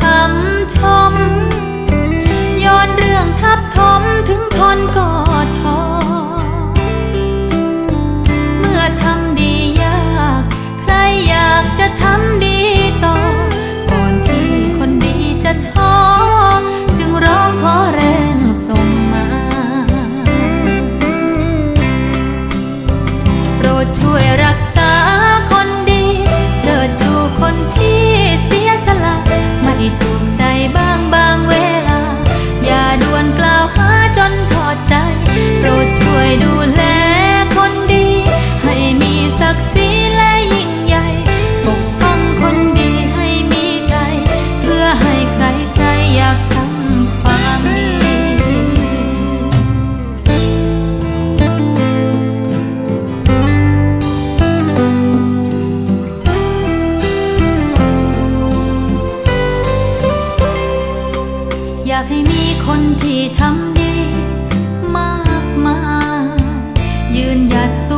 คำชม ย้อนเรื่องทับทมถึงทนก่อน ให้มีคนที่ทำดี มากมายยืนหยัดสู้